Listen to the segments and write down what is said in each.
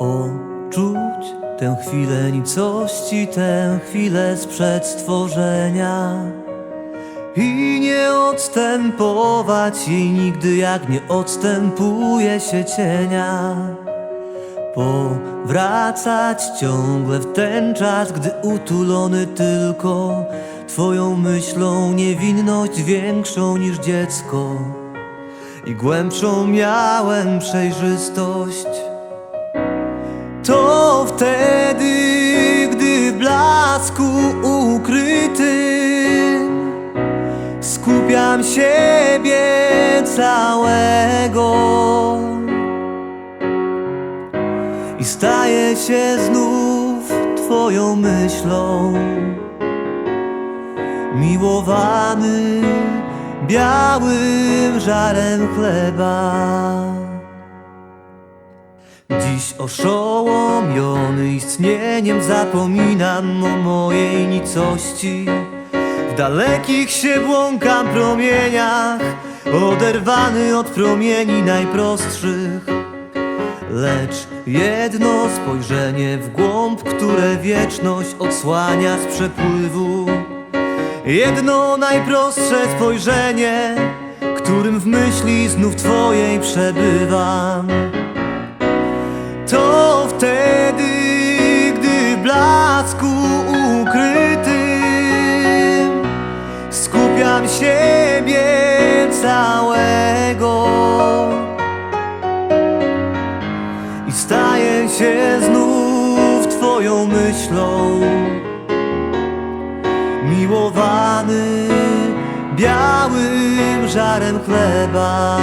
Poczuć tę chwilę nicości, tę chwilę sprzed stworzenia i nie odstępować jej nigdy, jak nie odstępuje się cienia. Powracać ciągle w ten czas, gdy utulony tylko Twoją myślą niewinność większą niż dziecko i głębszą miałem przejrzystość. To wtedy, gdy w blasku ukrytym skupiam siebie całego i staję się znów Twoją myślą. Miłowany białym żarem chleba. Dziś oszołomiony istnieniem zapominam o mojej nicości. W dalekich się błąkam promieniach, oderwany od promieni najprostszych. Lecz jedno spojrzenie w głąb, które wieczność odsłania z przepływu. Jedno najprostsze spojrzenie, którym w myśli znów Twojej przebywam. To wtedy, gdy w blasku ukrytym skupiam siebie całego i staję się znów Twoją myślą. Miłowany białym żarem chleba.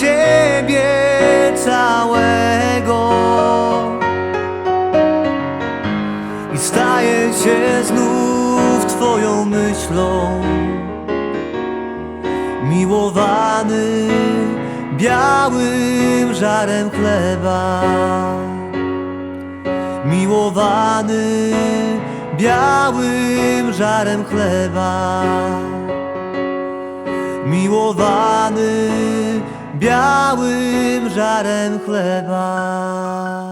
Siebie całego i staję się znów Twoją myślą. Miłowany białym żarem chleba. Miłowany białym żarem chleba. Miłowany białym żarem chleba.